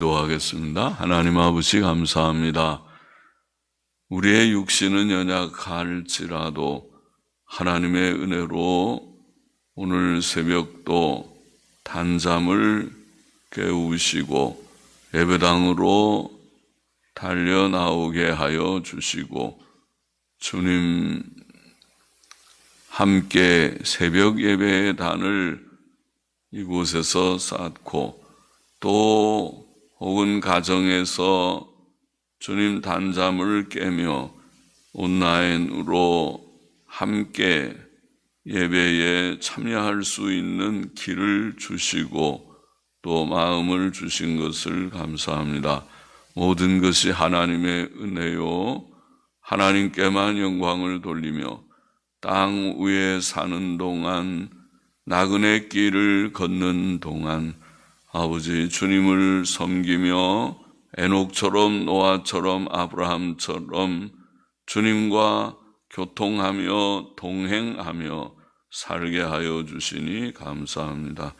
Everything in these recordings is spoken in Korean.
기도하겠습니다. 하나님 아버지 감사합니다. 우리의 육신은 연약할지라도 하나님의 은혜로 오늘 새벽도 단잠을 깨우시고 예배당으로 달려 나오게 하여 주시고 주님 함께 새벽 예배의 단을 이곳에서 쌓고 또 혹은 가정에서 주님 단잠을 깨며 온라인으로 함께 예배에 참여할 수 있는 길을 주시고 또 마음을 주신 것을 감사합니다. 모든 것이 하나님의 은혜요. 하나님께만 영광을 돌리며 땅 위에 사는 동안 나그네 길을 걷는 동안 아버지 주님을 섬기며 에녹처럼 노아처럼 아브라함처럼 주님과 교통하며 동행하며 살게 하여 주시니 감사합니다.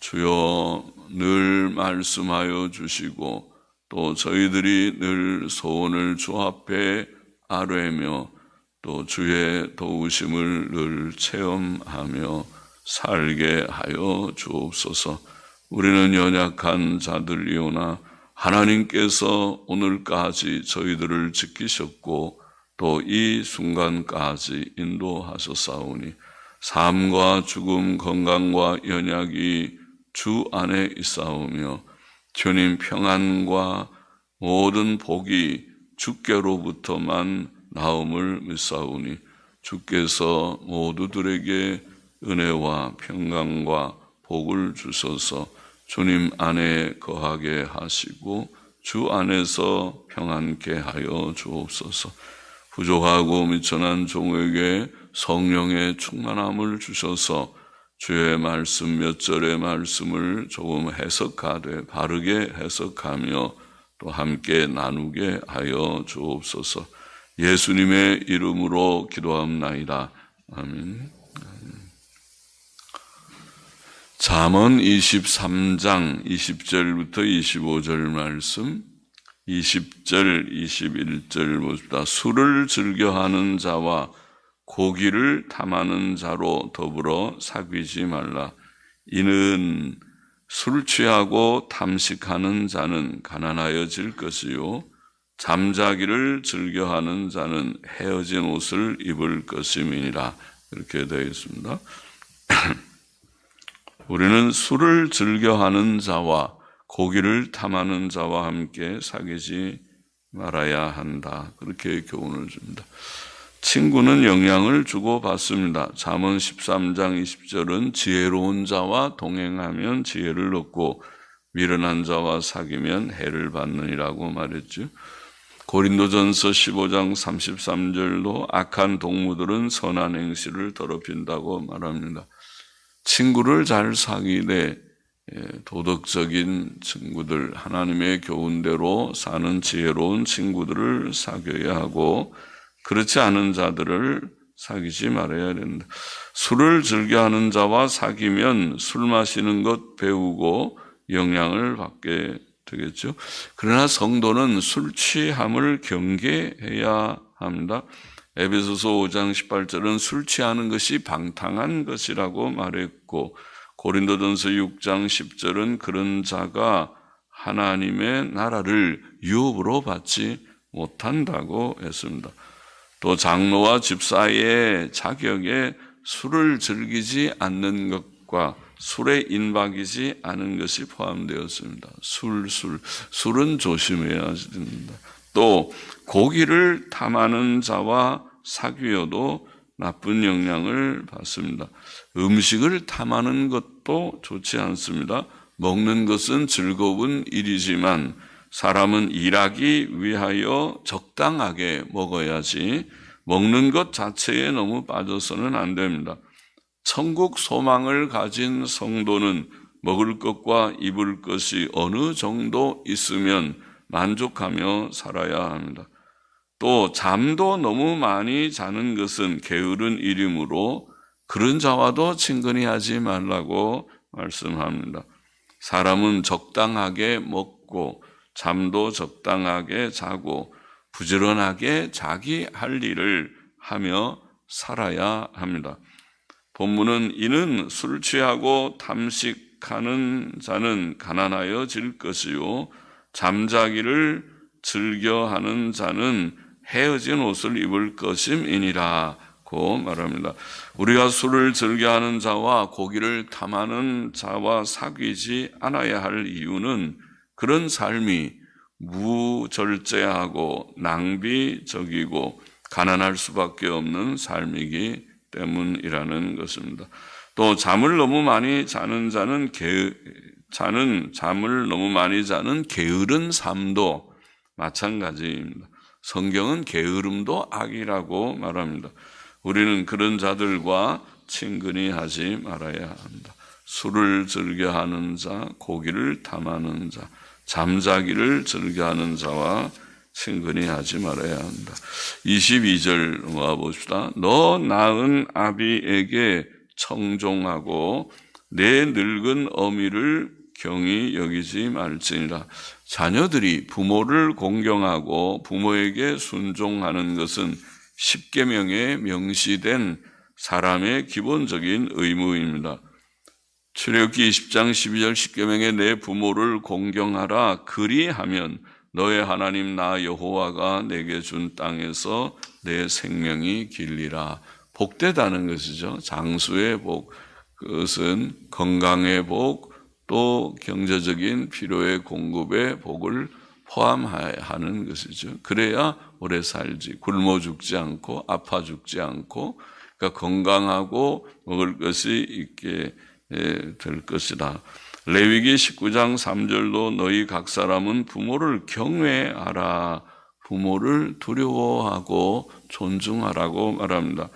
주여 늘 말씀하여 주시고 또 저희들이 늘 소원을 주 앞에 아뢰며 또 주의 도우심을 늘 체험하며 살게 하여 주옵소서. 우리는 연약한 자들이오나 하나님께서 오늘까지 저희들을 지키셨고 또 이 순간까지 인도하셨사오니 삶과 죽음, 건강과 연약이 주 안에 있사오며 주님 평안과 모든 복이 주께로부터만 나옴을 믿사오니 주께서 모두들에게 은혜와 평강과 복을 주셔서 주님 안에 거하게 하시고 주 안에서 평안케 하여 주옵소서. 부족하고 미천한 종에게 성령의 충만함을 주셔서 주의 말씀 몇 절의 말씀을 조금 해석하되 바르게 해석하며 또 함께 나누게 하여 주옵소서. 예수님의 이름으로 기도합나이다. 아멘. 잠언 23장 20절부터 25절 말씀 20절 21절 봅시다. 술을 즐겨하는 자와 고기를 탐하는 자로 더불어 사귀지 말라. 이는 술 취하고 탐식하는 자는 가난하여질 것이요 잠자기를 즐겨하는 자는 헤어진 옷을 입을 것임이니라. 이렇게 되어 있습니다. 우리는 술을 즐겨하는 자와 고기를 탐하는 자와 함께 사귀지 말아야 한다. 그렇게 교훈을 줍니다. 친구는 영향을 주고 받습니다. 잠언 13장 20절은 지혜로운 자와 동행하면 지혜를 얻고 미련한 자와 사귀면 해를 받느니라고 말했죠. 고린도전서 15장 33절도 악한 동무들은 선한 행실을 더럽힌다고 말합니다. 친구를 잘 사귀되 예, 도덕적인 친구들, 하나님의 교훈대로 사는 지혜로운 친구들을 사귀어야 하고 그렇지 않은 자들을 사귀지 말아야 된다. 술을 즐겨하는 자와 사귀면 술 마시는 것 배우고 영향을 받게 되겠죠. 그러나 성도는 술 취함을 경계해야 합니다. 에베소서 5장 18절은 술 취하는 것이 방탕한 것이라고 말했고 고린도전서 6장 10절은 그런 자가 하나님의 나라를 유업으로 받지 못한다고 했습니다. 또 장로와 집사의 자격에 술을 즐기지 않는 것과 술에 인박이지 않은 것이 포함되었습니다. 술, 술. 술은 조심해야 됩니다. 또 고기를 탐하는 자와 사귀어도 나쁜 영향을 받습니다. 음식을 탐하는 것도 좋지 않습니다. 먹는 것은 즐거운 일이지만 사람은 일하기 위하여 적당하게 먹어야지 먹는 것 자체에 너무 빠져서는 안 됩니다. 천국 소망을 가진 성도는 먹을 것과 입을 것이 어느 정도 있으면 만족하며 살아야 합니다. 또 잠도 너무 많이 자는 것은 게으른 일이므로 그런 자와도 친근히 하지 말라고 말씀합니다. 사람은 적당하게 먹고 잠도 적당하게 자고 부지런하게 자기 할 일을 하며 살아야 합니다. 본문은 이는 술 취하고 탐식하는 자는 가난하여 질 것이요 잠자기를 즐겨하는 자는 헤어진 옷을 입을 것임이니라고 말합니다. 우리가 술을 즐겨하는 자와 고기를 탐하는 자와 사귀지 않아야 할 이유는 그런 삶이 무절제하고 낭비적이고 가난할 수밖에 없는 삶이기 때문이라는 것입니다. 또 잠을 너무 많이 자는 자는 게, 자는 잠을 너무 많이 자는 게으른 삶도 마찬가지입니다. 성경은 게으름도 악이라고 말합니다. 우리는 그런 자들과 친근히 하지 말아야 합니다. 술을 즐겨하는 자, 고기를 탐하는 자, 잠자기를 즐겨하는 자와 친근히 하지 말아야 한다. 22절 와 봅시다. 너 낳은 아비에게 청종하고 내 늙은 어미를 경히 여기지 말지니라. 자녀들이 부모를 공경하고 부모에게 순종하는 것은 십계명에 명시된 사람의 기본적인 의무입니다. 출애굽기 20장 12절 십계명에 내 부모를 공경하라 그리하면 너의 하나님 나 여호와가 내게 준 땅에서 내 생명이 길리라. 복되다는 것이죠. 장수의 복, 그것은 건강의 복, 또 경제적인 필요의 공급의 복을 포함하는 것이죠. 그래야 오래 살지, 굶어 죽지 않고 아파 죽지 않고, 그러니까 건강하고 먹을 것이 있게 될 것이다. 레위기 19장 3절도 너희 각 사람은 부모를 경외하라. 부모를 두려워하고 존중하라고 말합니다.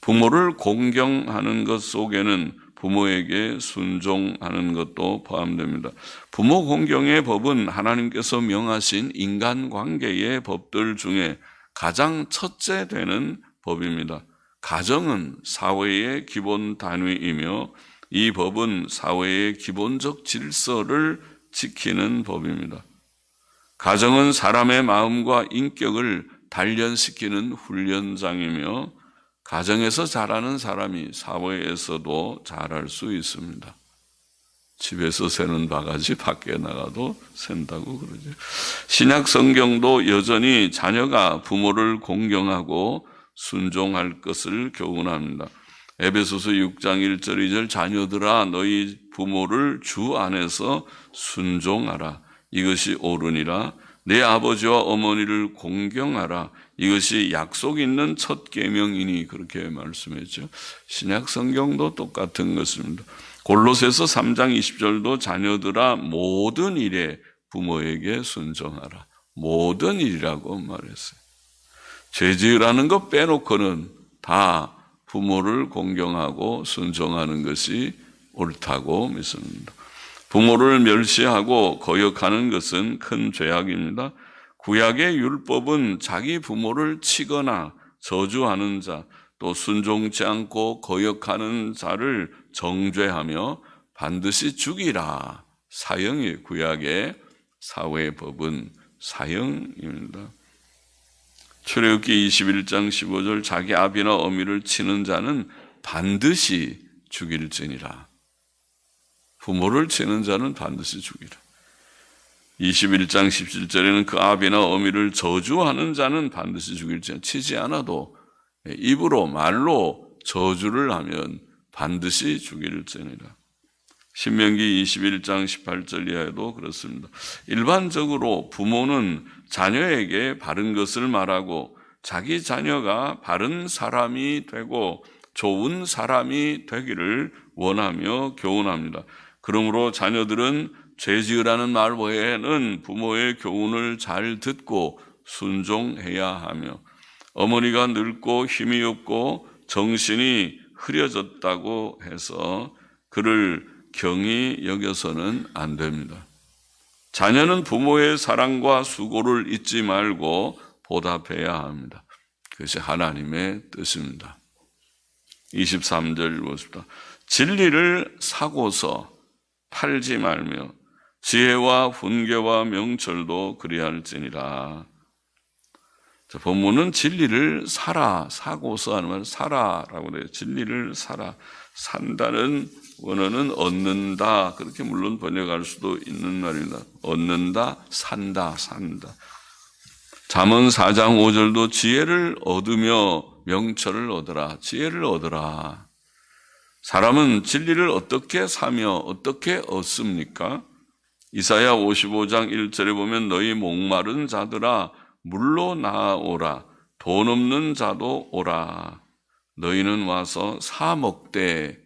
부모를 공경하는 것 속에는 부모에게 순종하는 것도 포함됩니다. 부모 공경의 법은 하나님께서 명하신 인간 관계의 법들 중에 가장 첫째 되는 법입니다. 가정은 사회의 기본 단위이며 이 법은 사회의 기본적 질서를 지키는 법입니다. 가정은 사람의 마음과 인격을 단련시키는 훈련장이며 가정에서 자라는 사람이 사회에서도 자랄 수 있습니다. 집에서 새는 바가지 밖에 나가도 샌다고 그러죠. 신약 성경도 여전히 자녀가 부모를 공경하고 순종할 것을 교훈합니다. 에베소서 6장 1절 2절 자녀들아 너희 부모를 주 안에서 순종하라 이것이 옳으니라 내 아버지와 어머니를 공경하라 이것이 약속 있는 첫 계명이니 그렇게 말씀했죠. 신약 성경도 똑같은 것입니다. 골로새서 3장 20절도 자녀들아 모든 일에 부모에게 순종하라. 모든 일이라고 말했어요. 죄지으라는 것 빼놓고는 다 부모를 공경하고 순종하는 것이 옳다고 믿습니다. 부모를 멸시하고 거역하는 것은 큰 죄악입니다. 구약의 율법은 자기 부모를 치거나 저주하는 자, 또 순종치 않고 거역하는 자를 정죄하며 반드시 죽이라. 사형이 구약의 사회법은 사형입니다. 출애굽기 21장 15절 자기 아비나 어미를 치는 자는 반드시 죽일지니라. 부모를 치는 자는 반드시 죽이라. 21장 17절에는 그 아비나 어미를 저주하는 자는 반드시 죽일지니라. 치지 않아도 입으로 말로 저주를 하면 반드시 죽일지니라. 신명기 21장 18절 이하에도 그렇습니다. 일반적으로 부모는 자녀에게 바른 것을 말하고 자기 자녀가 바른 사람이 되고 좋은 사람이 되기를 원하며 교훈합니다. 그러므로 자녀들은 죄 지으라는 말 외에는 부모의 교훈을 잘 듣고 순종해야 하며 어머니가 늙고 힘이 없고 정신이 흐려졌다고 해서 그를 경히 여겨서는 안 됩니다. 자녀는 부모의 사랑과 수고를 잊지 말고 보답해야 합니다. 그것이 하나님의 뜻입니다. 23절 보십니다. 진리를 사고서 팔지 말며 지혜와 훈계와 명철도 그리할지니라. 자, 본문은 진리를 살아, 사고서 하는 말 살아라고 그래요. 진리를 살아. 산다는 원어는 얻는다. 그렇게 물론 번역할 수도 있는 말입니다. 얻는다, 산다, 산다. 잠언 4장 5절도 지혜를 얻으며 명철을 얻으라. 지혜를 얻으라. 사람은 진리를 어떻게 사며 어떻게 얻습니까? 이사야 55장 1절에 보면 너희 목마른 자들아 물로 나오라. 돈 없는 자도 오라. 너희는 와서 사 먹되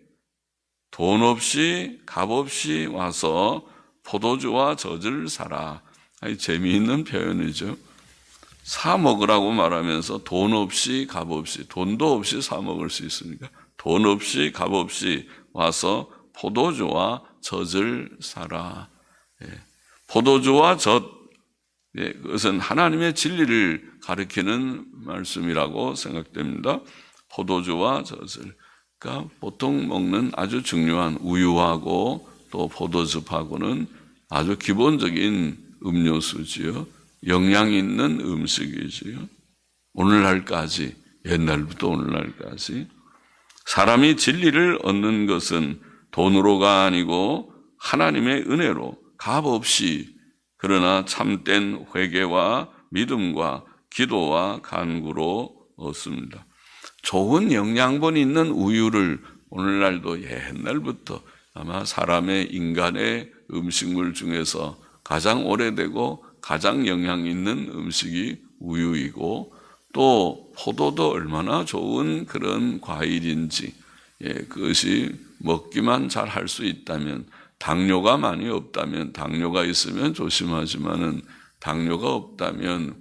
돈 없이 값 없이 와서 포도주와 젖을 사라. 아주 재미있는 표현이죠. 사 먹으라고 말하면서 돈 없이 값 없이 돈도 없이 사 먹을 수 있으니까? 돈 없이 값 없이 와서 포도주와 젖을 사라. 예. 포도주와 젖 예, 그것은 하나님의 진리를 가리키는 말씀이라고 생각됩니다. 포도주와 젖을 그러니까 보통 먹는 아주 중요한 우유하고 또 포도즙하고는 아주 기본적인 음료수지요. 영양 있는 음식이지요. 오늘날까지 옛날부터 오늘날까지 사람이 진리를 얻는 것은 돈으로가 아니고 하나님의 은혜로 값 없이 그러나 참된 회개와 믿음과 기도와 간구로 얻습니다. 좋은 영양분 있는 우유를 오늘날도 옛날부터 아마 사람의 인간의 음식물 중에서 가장 오래되고 가장 영양 있는 음식이 우유이고 또 포도도 얼마나 좋은 그런 과일인지 예, 그것이 먹기만 잘 할 수 있다면 당뇨가 많이 없다면 당뇨가 있으면 조심하지만은 당뇨가 없다면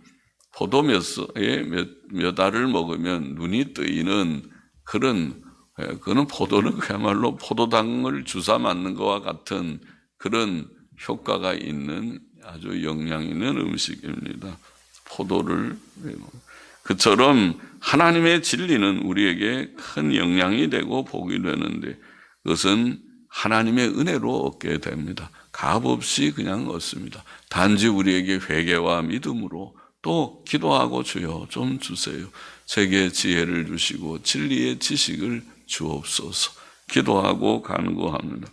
포도 몇, 몇, 몇 알을 먹으면 눈이 뜨이는 그런 예, 그거는 포도는 그야말로 포도당을 주사 맞는 것과 같은 그런 효과가 있는 아주 영양 있는 음식입니다. 포도를 그처럼 하나님의 진리는 우리에게 큰 영향이 되고 복이 되는데 그것은 하나님의 은혜로 얻게 됩니다. 값 없이 그냥 얻습니다. 단지 우리에게 회개와 믿음으로 또 기도하고 주여 좀 주세요. 제게 지혜를 주시고 진리의 지식을 주옵소서. 기도하고 간구합니다.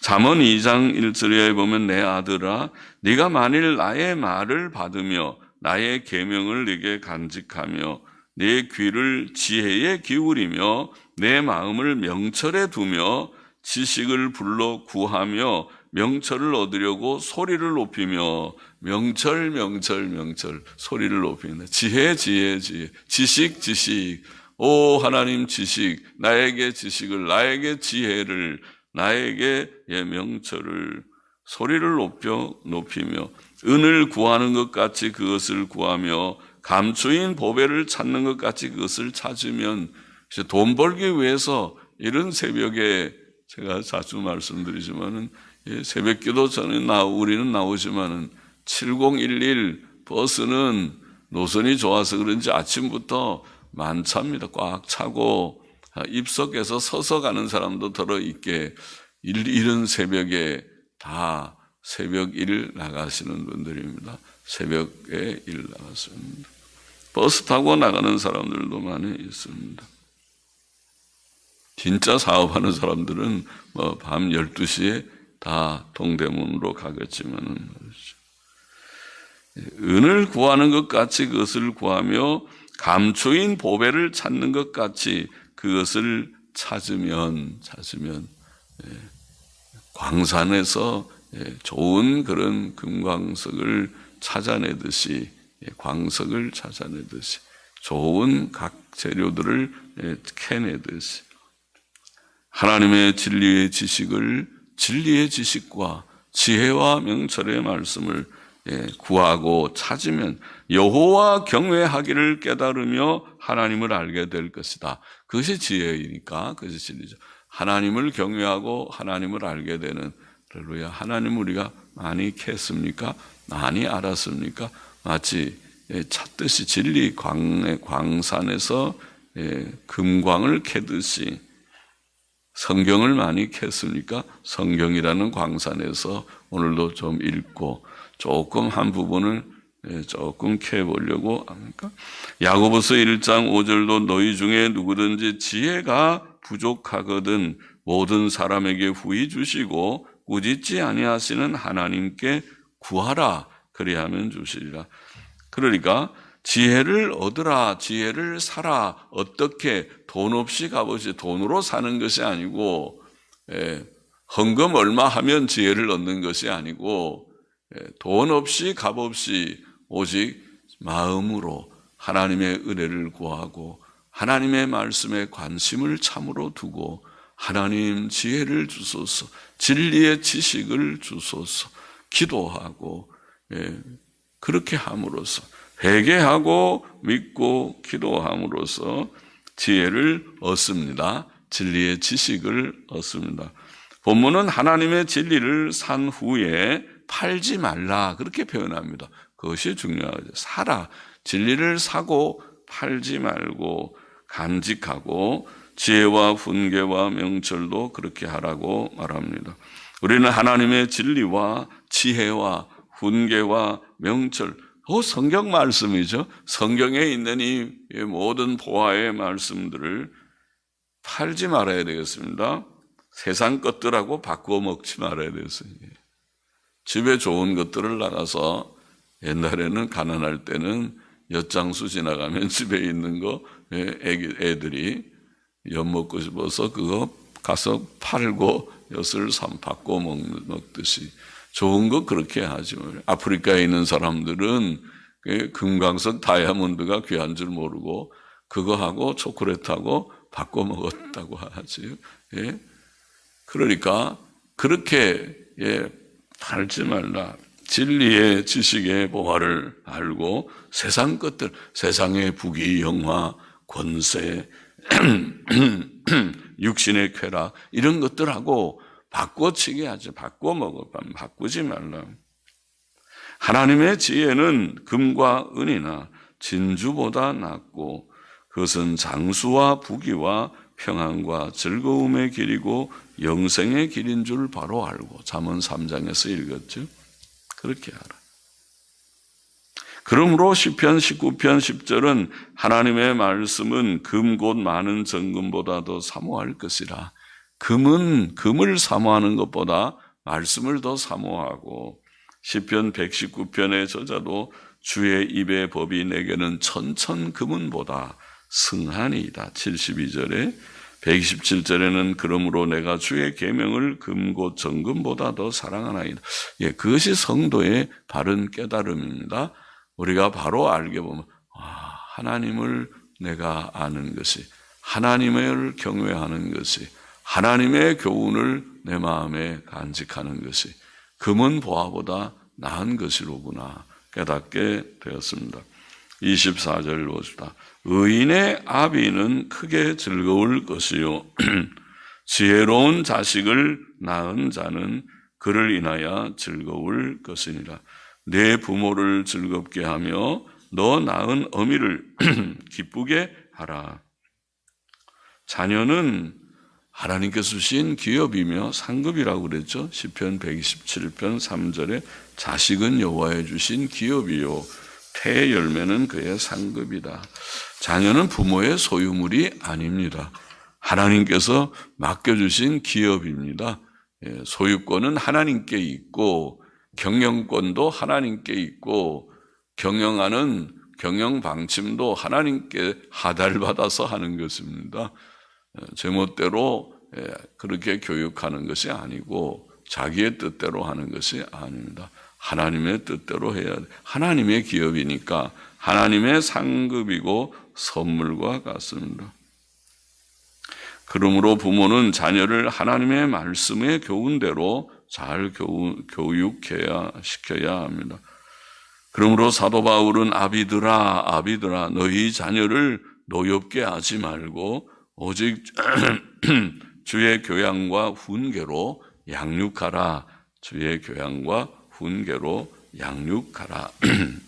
잠언 2장 1절에 보면 내 아들아 네가 만일 나의 말을 받으며 나의 계명을 네게 간직하며 내 귀를 지혜에 기울이며 내 마음을 명철에 두며 지식을 불러 구하며 명철을 얻으려고 소리를 높이며 명철 명철 명철 소리를 높이는 지혜 지혜 지혜. 지식 지식. 오 하나님 지식. 나에게 지식을 나에게 지혜를 나에게 예 명철을 소리를 높여 높이며 은을 구하는 것 같이 그것을 구하며 감추인 보배를 찾는 것 같이 그것을 찾으면 돈 벌기 위해서 이런 새벽에 제가 자주 말씀드리지만은 예, 새벽 기도 전에 나 우리는 나오지만은 7011 버스는 노선이 좋아서 그런지 아침부터 만차입니다. 꽉 차고 입석에서 서서 가는 사람도 들어 있게 이런 새벽에 다 새벽 일 나가시는 분들입니다. 새벽에 일 나갔습니다. 버스 타고 나가는 사람들도 많이 있습니다. 진짜 사업하는 사람들은 뭐 밤 12시에 다 동대문으로 가겠지만 은을 구하는 것 같이 그것을 구하며 감추인 보배를 찾는 것 같이 그것을 찾으면 찾으면 예, 광산에서 예, 좋은 그런 금광석을 찾아내듯이 예, 광석을 찾아내듯이 좋은 각 재료들을 캐내듯이 하나님의 진리의 지식을 진리의 지식과 지혜와 명철의 말씀을 예, 구하고 찾으면 여호와 경외하기를 깨달으며 하나님을 알게 될 것이다. 그것이 지혜이니까 그것이 진리죠. 하나님을 경외하고 하나님을 알게 되는 할렐루야. 하나님 우리가 많이 캐습니까? 많이 알았습니까? 마치 예, 찾듯이 진리 광, 의, 광산에서 예, 금광을 캐듯이 성경을 많이 캤습니까? 성경이라는 광산에서 오늘도 좀 읽고 조금 한 부분을 예, 조금 캐보려고 합니까? 야고보서 1장 5절도 너희 중에 누구든지 지혜가 부족하거든 모든 사람에게 후히 주시고 꾸짖지 아니하시는 하나님께 구하라 그리하면 주시리라. 그러니까 지혜를 얻으라, 지혜를 사라. 어떻게 돈 없이 값없이 돈으로 사는 것이 아니고 예, 헌금 얼마 하면 지혜를 얻는 것이 아니고 예, 돈 없이 값없이 오직 마음으로 하나님의 은혜를 구하고 하나님의 말씀에 관심을 참으로 두고 하나님 지혜를 주소서, 진리의 지식을 주소서, 기도하고 예, 그렇게 함으로써 회개하고 믿고 기도함으로써 지혜를 얻습니다. 진리의 지식을 얻습니다. 본문은 하나님의 진리를 산 후에 팔지 말라 그렇게 표현합니다. 그것이 중요하죠. 사라. 진리를 사고 팔지 말고 간직하고 지혜와 훈계와 명철도 그렇게 하라고 말합니다. 우리는 하나님의 진리와 지혜와 훈계와 명철, 그 성경 말씀이죠. 성경에 있는 이 모든 보화의 말씀들을 팔지 말아야 되겠습니다. 세상 것들하고 바꾸어 먹지 말아야 되겠습니다. 집에 좋은 것들을 나가서 옛날에는 가난할 때는 엿장수 지나가면 집에 있는 거 애기, 애들이 엿 먹고 싶어서 그거 가서 팔고 엿을 삼 받고 먹듯이 좋은 거 그렇게 하지 말아요. 아프리카에 있는 사람들은 그 금강석 다이아몬드가 귀한 줄 모르고 그거하고 초콜릿하고 바꿔 먹었다고 하지. 예? 그러니까 그렇게 예, 팔지 말라. 진리의 지식의 보화를 알고 세상 것들, 세상의 부귀, 영화, 권세, 육신의 쾌락 이런 것들하고 바꿔치기 하지 바꿔 먹어 바꾸지 말라. 하나님의 지혜는 금과 은이나 진주보다 낫고 그것은 장수와 부귀와 평안과 즐거움의 길이고 영생의 길인 줄 바로 알고 잠언 3장에서 읽었죠. 그렇게 알아. 그러므로 시편 19편 10절은 하나님의 말씀은 금곧 많은 정금보다 더 사모할 것이라. 금은 금을 사모하는 것보다 말씀을 더 사모하고 시편 119편의 저자도 주의 입의 법이 내게는 천천 금은보다 승하니이다. 72절에 127절에는 그러므로 내가 주의 계명을 금고 정금보다 더 사랑하나이다. 예, 그것이 성도의 바른 깨달음입니다. 우리가 바로 알게 보면 아, 하나님을 내가 아는 것이 하나님을 경외하는 것이 하나님의 교훈을 내 마음에 간직하는 것이 금은 보아보다 나은 것이로구나 깨닫게 되었습니다. 24절 봅시다. 의인의 아비는 크게 즐거울 것이요. 지혜로운 자식을 낳은 자는 그를 인하여 즐거울 것이니라. 내 부모를 즐겁게 하며 너 낳은 어미를 기쁘게 하라. 자녀는 하나님께서 주신 기업이며 상급이라고 그랬죠. 시편 127편 3절에 자식은 여호와의 주신 기업이요 태의 열매는 그의 상급이다. 자녀는 부모의 소유물이 아닙니다. 하나님께서 맡겨주신 기업입니다. 예, 소유권은 하나님께 있고 경영권도 하나님께 있고 경영하는 경영 방침도 하나님께 하달받아서 하는 것입니다. 예, 제멋대로 예, 그렇게 교육하는 것이 아니고 자기의 뜻대로 하는 것이 아닙니다. 하나님의 뜻대로 해야 돼. 하나님의 기업이니까 하나님의 상급이고 선물과 같습니다. 그러므로 부모는 자녀를 하나님의 말씀의 교훈대로 잘 교육해야 시켜야 합니다. 그러므로 사도 바울은 아비들아 아비들아 너희 자녀를 노엽게 하지 말고 오직 주의 교양과 훈계로 양육하라. 주의 교양과 훈계로 양육하라.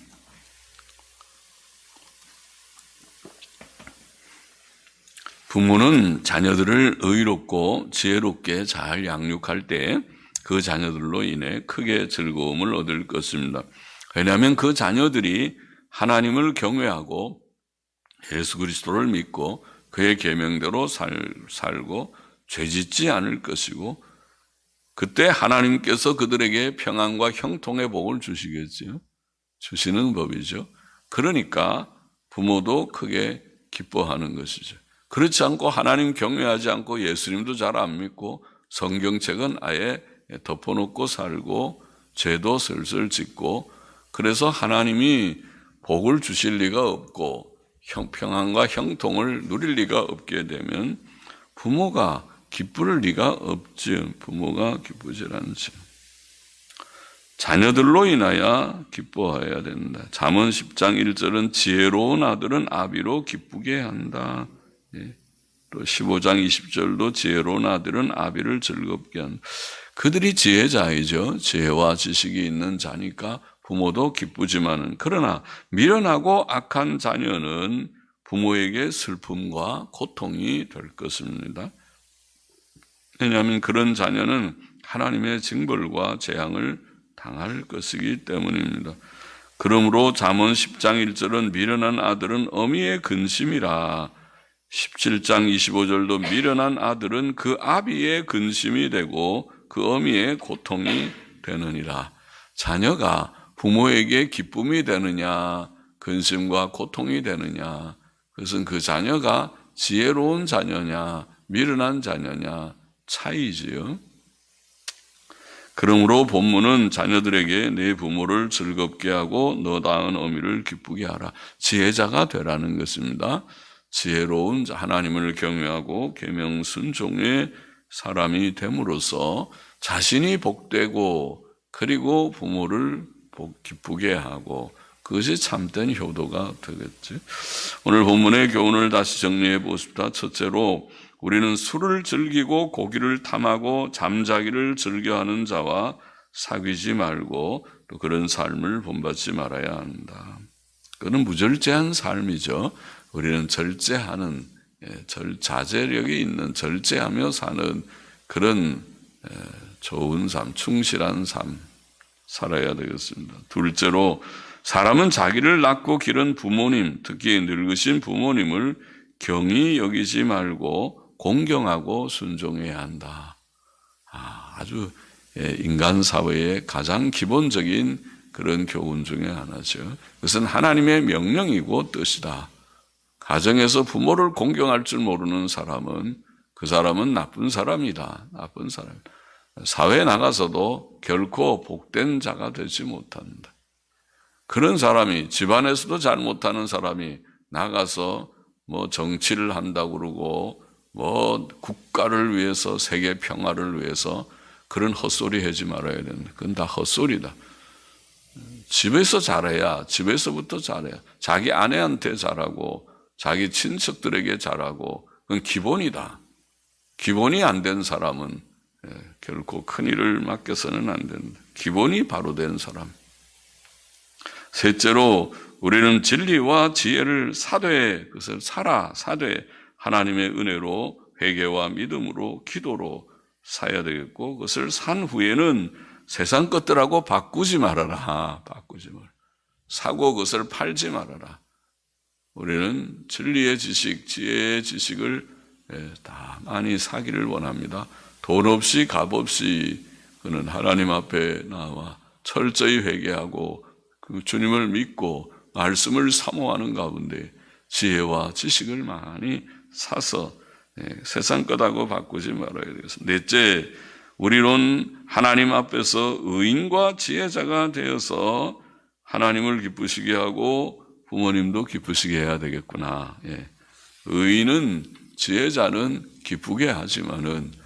부모는 자녀들을 의롭고 지혜롭게 잘 양육할 때 그 자녀들로 인해 크게 즐거움을 얻을 것입니다. 왜냐하면 그 자녀들이 하나님을 경외하고 예수 그리스도를 믿고 그의 계명대로 살, 살고 죄짓지 않을 것이고 그때 하나님께서 그들에게 평안과 형통의 복을 주시겠지요. 주시는 법이죠. 그러니까 부모도 크게 기뻐하는 것이죠. 그렇지 않고 하나님 경외하지 않고 예수님도 잘 안 믿고 성경책은 아예 덮어놓고 살고 죄도 슬슬 짓고 그래서 하나님이 복을 주실 리가 없고 평안과 형통을 누릴 리가 없게 되면 부모가 기쁠 리가 없지. 부모가 기쁘지 않지. 자녀들로 인하여 기뻐해야 된다. 잠언 10장 1절은 지혜로운 아들은 아비로 기쁘게 한다. 예. 또 15장 20절도 지혜로운 아들은 아비를 즐겁게 한다. 그들이 지혜자이죠. 지혜와 지식이 있는 자니까 부모도 기쁘지만은 그러나 미련하고 악한 자녀는 부모에게 슬픔과 고통이 될 것입니다. 왜냐하면 그런 자녀는 하나님의 징벌과 재앙을 당할 것이기 때문입니다. 그러므로 잠언 10장 1절은 미련한 아들은 어미의 근심이라 17장 25절도 미련한 아들은 그 아비의 근심이 되고 그 어미의 고통이 되느니라. 자녀가 부모에게 기쁨이 되느냐, 근심과 고통이 되느냐, 그것은 그 자녀가 지혜로운 자녀냐, 미련한 자녀냐, 차이지요. 그러므로 본문은 자녀들에게 내 부모를 즐겁게 하고 너 낳은 어미를 기쁘게 하라. 지혜자가 되라는 것입니다. 지혜로운 하나님을 경외하고 계명 순종의 사람이 됨으로써 자신이 복되고 그리고 부모를 복 기쁘 게 하고 그것이 참된 효도가 되겠지. 오늘 본문의 교훈을 다시 정리해 보십시다. 첫째로 우리는 술을 즐기고 고기를 탐하고 잠자기를 즐겨하는 자와 사귀지 말고 또 그런 삶을 본받지 말아야 한다. 그는 무절제한 삶이죠. 우리는 절제하는 예, 절 자제력이 있는 절제하며 사는 그런 예, 좋은 삶, 충실한 삶 살아야 되겠습니다. 둘째로 사람은 자기를 낳고 기른 부모님, 특히 늙으신 부모님을 경히 여기지 말고 공경하고 순종해야 한다. 아, 주 예, 인간 사회의 가장 기본적인 그런 교훈 중에 하나죠. 그것은 하나님의 명령이고 뜻이다. 가정에서 부모를 공경할 줄 모르는 사람은 그 사람은 나쁜 사람이다. 나쁜 사람. 사회에 나가서도 결코 복된 자가 되지 못한다. 그런 사람이 집안에서도 잘 못하는 사람이 나가서 뭐 정치를 한다고 그러고 뭐 국가를 위해서 세계 평화를 위해서 그런 헛소리 하지 말아야 된다. 그건 다 헛소리다. 집에서 잘해야 집에서부터 잘해야 자기 아내한테 잘하고 자기 친척들에게 잘하고 그건 기본이다. 기본이 안 된 사람은 예, 결코 큰 일을 맡겨서는 안 된다. 기본이 바로 된 사람. 셋째로 우리는 진리와 지혜를 사되 그것을 살아 사되 하나님의 은혜로 회개와 믿음으로 기도로 사야 되겠고 그것을 산 후에는 세상 것들하고 바꾸지 말아라. 바꾸지 말. 사고 그것을 팔지 말아라. 우리는 진리의 지식, 지혜의 지식을 예, 다 많이 사기를 원합니다. 돈 없이 값 없이 그는 하나님 앞에 나와 철저히 회개하고 그 주님을 믿고 말씀을 사모하는 가운데 지혜와 지식을 많이 사서 예, 세상 것하고 바꾸지 말아야 되겠습니다. 넷째, 우리는 하나님 앞에서 의인과 지혜자가 되어서 하나님을 기쁘시게 하고 부모님도 기쁘시게 해야 되겠구나. 예. 의인은 지혜자는 기쁘게 하지만은 예,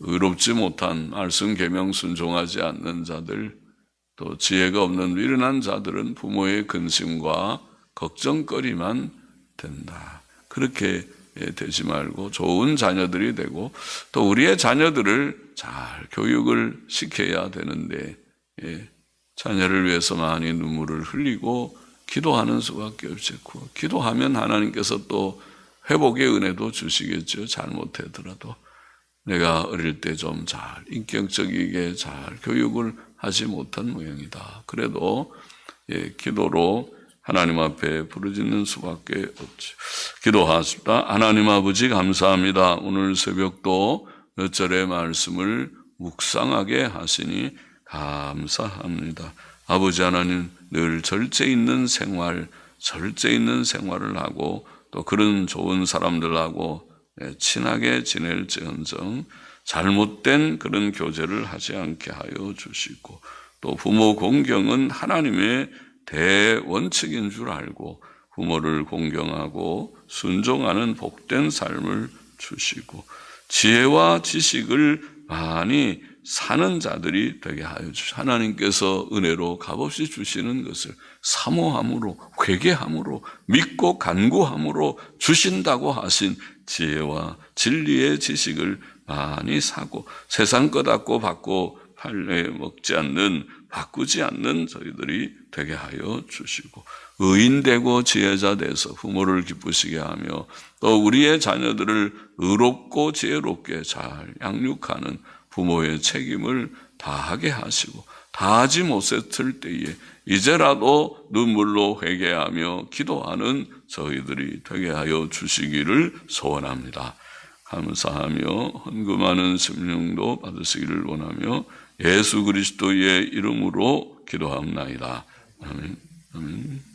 의롭지 못한 말씀 계명 순종하지 않는 자들 또 지혜가 없는 미련한 자들은 부모의 근심과 걱정거리만 된다. 그렇게 되지 말고 좋은 자녀들이 되고 또 우리의 자녀들을 잘 교육을 시켜야 되는데 예, 자녀를 위해서 많이 눈물을 흘리고 기도하는 수밖에 없었고 기도하면 하나님께서 또 회복의 은혜도 주시겠죠. 잘못하더라도. 내가 어릴 때 좀 잘 인격적이게 잘 교육을 하지 못한 모양이다. 그래도 예, 기도로 하나님 앞에 부르짖는 수밖에 없죠. 기도하십니다. 하나님 아버지 감사합니다. 오늘 새벽도 몇 절의 말씀을 묵상하게 하시니 감사합니다. 아버지 하나님 늘 절제 있는 생활, 절제 있는 생활을 하고 또 그런 좋은 사람들하고 예, 친하게 지낼지언정 잘못된 그런 교제를 하지 않게 하여 주시고 또 부모 공경은 하나님의 대원칙인 줄 알고 부모를 공경하고 순종하는 복된 삶을 주시고 지혜와 지식을 많이 사는 자들이 되게 하여 주시 하나님께서 은혜로 값없이 주시는 것을 사모함으로 회개함으로 믿고 간구함으로 주신다고 하신 지혜와 진리의 지식을 많이 사고 세상 것 갖고 받고 팔려 먹지 않는 바꾸지 않는 저희들이 되게 하여 주시고 의인되고 지혜자 돼서 부모를 기쁘시게 하며 또 우리의 자녀들을 의롭고 지혜롭게 잘 양육하는 부모의 책임을 다하게 하시고 다하지 못했을 때에 이제라도 눈물로 회개하며 기도하는 저희들이 되게 하여 주시기를 소원합니다. 감사하며 헌금하는 심령도 받으시기를 원하며 예수 그리스도의 이름으로 기도합나이다. 아멘. 아멘.